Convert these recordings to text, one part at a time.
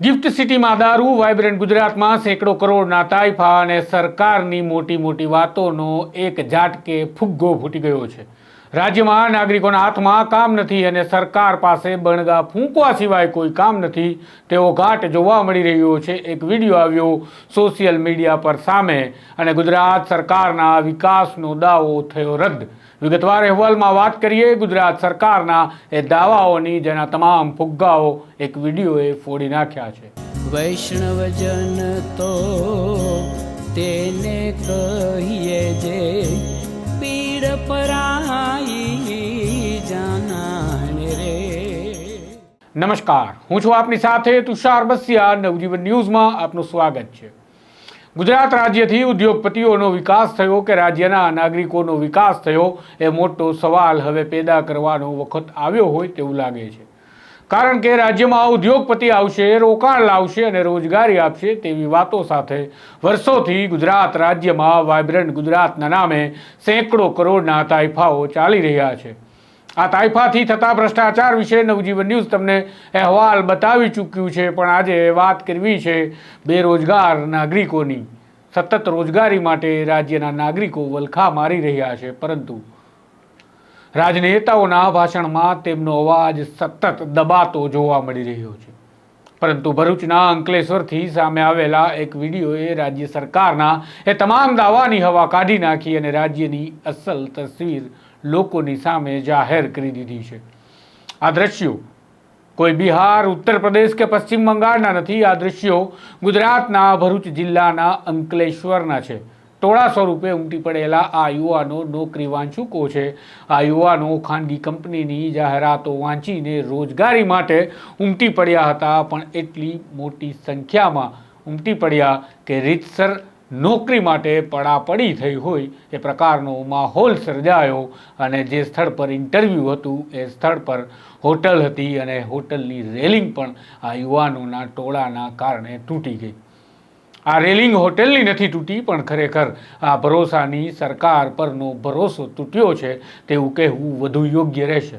Gift સિટીમાં દારૂ vibrant ગુજરાતમાં સેંકડો કરોડના તાઇફા અને સરકારની મોટી મોટી વાતોનો એક ઝાટકે ફુગ્ગો ફૂટી ગયો છે. રાજ્યમાં નાગરિકોના હાથમાં કામ નથી અને સરકાર પાસે બણગા ફૂંકવા સિવાય કોઈ કામ નથી. તેવો ઘાટ જોવા મળી રહ્યો છે. એક વીડિયો આવ્યો સોશિયલ મીડિયા પર સામે અને ગુજરાત સરકારના વિકાસનો દાવો થયો રદ. વિગતવાર અહેવાલમાં વાત કરીએ, ગુજરાત સરકારના એ દાવાઓની જેના તમામ ફુગ્ગાઓ એક વિડીયોએ ફોડી નાખ્યા છે. વૈષ્ણવજન તો તેને કહીએ જે પીડ પરાઈ નમસ્કાર. હું છું આપની સાથે તુષાર બસિયા. નવજીવન ન્યૂઝમાં આપનું સ્વાગત છે. ગુજરાત રાજ્યથી ઉદ્યોગપતિઓનો વિકાસ થયો કે રાજ્યના નાગરિકોનો વિકાસ થયો એ મોટો સવાલ હવે પેદા કરવાનો વખત આવ્યો હોય તેવું લાગે છે. કારણ કે રાજ્યમાં ઉદ્યોગપતિ આવશે, રોકાણ લાવશે અને રોજગારી આપશે તેવી વાતો સાથે વર્ષોથી ગુજરાત રાજ્યમાં વાઇબ્રન્ટ ગુજરાતના નામે સેંકડો કરોડના તાઇફાઓ ચાલી રહ્યા છે. આ તાઇફાથી થતા ભ્રષ્ટાચાર વિશે નવજીવન ન્યૂઝ તમને અહેવાલ બતાવી ચૂક્યું છે, પણ આજે વાત કરવી છે બેરોજગાર નાગરિકોની. સતત રોજગારી માટે રાજ્યના નાગરિકો વલખા મારી રહ્યા છે, પરંતુ રાજનેતાઓના ભાષણમાં તેમનો અવાજ સતત દબાતો જોવા મળી રહ્યો છે. પરંતુ ભરૂચના અંકલેશ્વરથી સામે આવેલા એક વિડીયોએ રાજ્ય સરકારના એ તમામ દાવાની હવા કાઢી નાખી અને રાજ્યની અસલ તસવીર લોકોની સામે જાહેર કરી દીધી છે. આ દ્રશ્યો કોઈ બિહાર, ઉત્તર પ્રદેશ કે પશ્ચિમ બંગાળના નથી. આ દ્રશ્યો ગુજરાતના ભરૂચ જિલ્લાના અંકલેશ્વરના છે. ટોળા સ્વરૂપે ઉમટી પડેલા આ યુવાનો નોકરી વાંચુકો છે. આ યુવાનો ખાનગી કંપનીની જાહેરાતો વાંચીને રોજગારી માટે ઉમટી પડ્યા હતા, પણ એટલી મોટી સંખ્યામાં ઉમટી પડ્યા કે રીતસર નોકરી માટે પડાપડી થઈ હોય, એ પ્રકારનો માહોલ સર્જાયો અને જે સ્થળ પર ઇન્ટરવ્યૂ હતું, એ સ્થળ પર હોટલ હતી અને હોટલની રેલિંગ પણ આ યુવાનોના ટોળાના કારણે તૂટી ગઈ. આ રેલિંગ હોટેલની નથી તૂટી, પણ ખરેખર આ ભરોસાની સરકાર પરનો ભરોસો તૂટ્યો છે, તેવું કહેવું વધુ યોગ્ય રહેશે.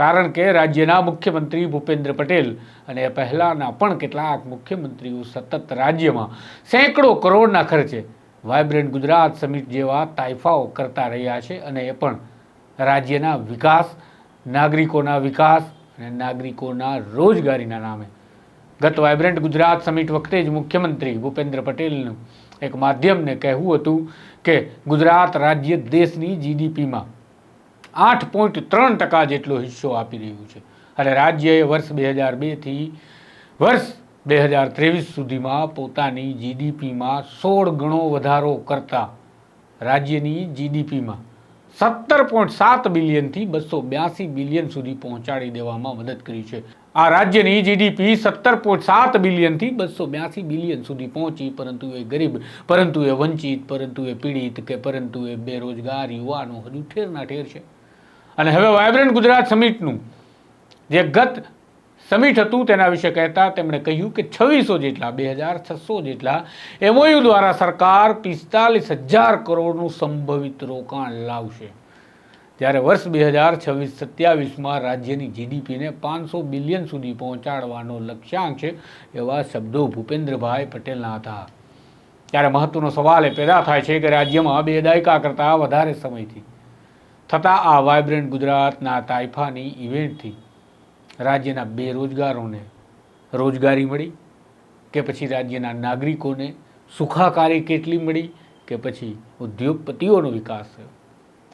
કારણ કે રાજ્યના મુખ્યમંત્રી ભૂપેન્દ્ર પટેલ અને પહેલાંના પણ કેટલાક મુખ્યમંત્રીઓ સતત રાજ્યમાં સેંકડો કરોડના ખર્ચે વાઇબ્રન્ટ ગુજરાત સમિટ જેવા તાઇફાઓ કરતા રહ્યા છે અને એ પણ રાજ્યના વિકાસ, નાગરિકોના વિકાસ અને નાગરિકોના રોજગારીના નામે. ગત વાઇબ્રન્ટ ગુજરાત સમિટ વખતે જ મુખ્યમંત્રી ભૂપેન્દ્ર પટેલનું એક માધ્યમને કહેવું હતું કે ગુજરાત રાજ્ય દેશની જીડીપીમાં આઠ પોઈન્ટ ત્રણ ટકા જેટલો હિસ્સો આપી રહ્યું છે. અને રાજ્યએ વર્ષ બે હજાર બેથી વર્ષ બે હજાર ત્રેવીસ સુધીમાં પોતાની જીડીપીમાં સોળ ગણો વધારો કરતા રાજ્યની જીડીપીમાં સત્તર પોઈન્ટ સાત બિલિયનથી બસો બ્યાસી બિલિયન સુધી પહોંચાડી દેવામાં મદદ કરી છે. આ રાજ્યની જીડીપી સત્તર પોઈન્ટ સાત બિલિયનથી બસો બ્યાસી બિલિયન સુધી પહોંચી, પરંતુ એ ગરીબ, પરંતુ એ વંચિત, પરંતુ એ પીડિત કે પરંતુ એ બેરોજગાર યુવાનો હજુ ઠેરના ઠેર છે. અને હવે વાયબ્રન્ટ ગુજરાત સમિટનું જે ગત સમિટ હતું તેના વિશે કહેતા તેમણે કહ્યું કે છવ્વીસો જેટલા, બે હજાર છસો જેટલા એમઓયુ દ્વારા સરકાર પિસ્તાલીસ હજાર કરોડનું સંભવિત રોકાણ લાવશે. જ્યારે વર્ષ બે હજાર છવ્વીસ સત્યાવીસમાં રાજ્યની જીડીપીને પાંચસો બિલિયન સુધી પહોંચાડવાનો લક્ષ્યાંક છે એવા શબ્દો ભૂપેન્દ્રભાઈ પટેલના હતા. ત્યારે મહત્વનો સવાલ એ પેદા થાય છે કે રાજ્યમાં બે દાયકા કરતાં વધારે સમયથી થતા આ વાઇબ્રન્ટ ગુજરાતના તાઇફાની ઇવેન્ટથી રાજ્યના બેરોજગારોને રોજગારી મળી કે પછી રાજ્યના નાગરિકોને સુખાકારી કેટલી મળી કે પછી ઉદ્યોગપતિઓનો વિકાસ થયો?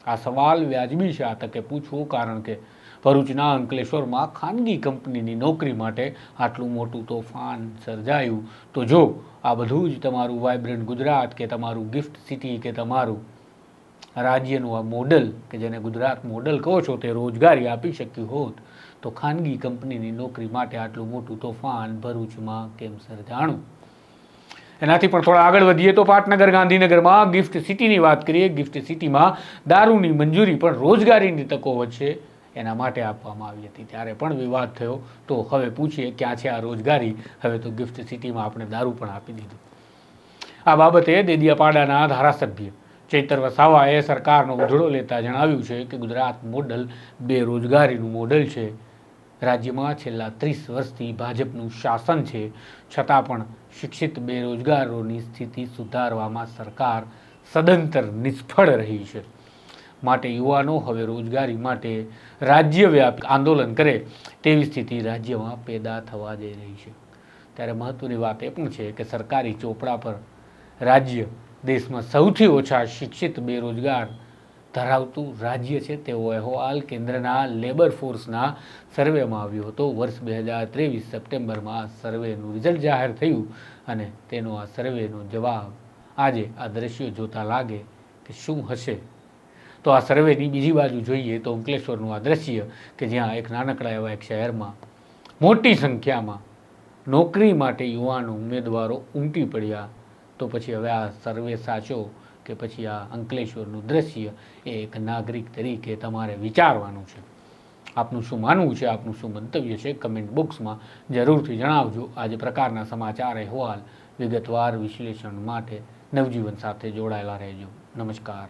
આ સવાલ વ્યાજબી છે આ તકે પૂછવો, કારણ કે ભરૂચના અંકલેશ્વરમાં ખાનગી કંપનીની નોકરી માટે આટલું મોટું તોફાન સર્જાયું. તો જો આ બધું જ તમારું વાઇબ્રન્ટ ગુજરાત કે તમારું ગિફ્ટ સિટી કે તમારું રાજ્યનું આ મોડલ કે જેને ગુજરાત મોડલ કહો છો તે રોજગારી આપી શક્યું હોત, તો ખાનગી કંપનીની નોકરી માટે આટલું મોટું તોફાન ભરૂચમાં કેમ સર્જાણું એનાથી પણ થોડા આગળ વધીએ તો પાટનગર, ગાંધીનગરમાં ગિફ્ટ સિટીની વાત કરીએ. ગિફ્ટ સિટીમાં દારૂની મંજૂરી પણ રોજગારીની તકો વચ્ચે એના માટે આપવામાં આવી હતી. ત્યારે પણ વિવાદ થયો. તો હવે પૂછીએ ક્યાં છે આ રોજગારી? હવે તો ગિફ્ટ સિટીમાં આપણે દારૂ પણ આપી દીધું. આ બાબતે દેદિયાપાડાના ધારાસભ્ય ચૈતર વસાવાએ સરકારનો ઉધડો લેતા જણાવ્યું છે કે ગુજરાત મોડલ બેરોજગારીનું મોડલ છે. રાજ્યમાં છેલ્લા ત્રીસ વર્ષથી ભાજપનું શાસન છે. છતાં પણ શિક્ષિત બેરોજગારોની સ્થિતિ સુધારવામાં સરકાર સદંતર નિષ્ફળ રહી છે. માટે યુવાનો હવે રોજગારી માટે રાજ્યવ્યાપી આંદોલન કરે તેવી સ્થિતિ રાજ્યમાં પેદા થવા જઈ રહી છે. ત્યારે મહત્ત્વની વાત એ પણ છે કે સરકારી ચોપડા પર રાજ્ય દેશમાં સૌથી ઓછા શિક્ષિત બેરોજગાર ધરાવતું રાજ્ય છે તેવો અહેવાલ કેન્દ્રના લેબર ફોર્સના સર્વેમાં આવ્યો હતો. વર્ષ બે હજાર ત્રેવીસ સપ્ટેમ્બરમાં સર્વેનું રિઝલ્ટ જાહેર થયું અને તેનો આ સર્વેનો જવાબ આજે આ દ્રશ્યો જોતા લાગે કે શું હશે. તો આ સર્વેની બીજી બાજુ જોઈએ તો અંકલેશ્વરનું આ દ્રશ્ય કે જ્યાં એક નાનકડા એવા એક શહેરમાં મોટી સંખ્યામાં નોકરી માટે યુવાનો ઉમેદવારો ઉમટી પડ્યા તો પછી હવે આ સર્વે સાચો કે પછી આ અંકલેશ્વરનું દ્રશ્ય એ એક નાગરિક તરીકે તમારે વિચારવાનું છે. આપનું શું માનવું છે? આપનું શું મંતવ્ય છે? કમેન્ટ બોક્સમાં જરૂરથી જણાવજો. આજે પ્રકારના સમાચાર અહેવાલ વિગતવાર વિશ્લેષણ માટે નવજીવન સાથે જોડાયેલા રહેજો. નમસ્કાર.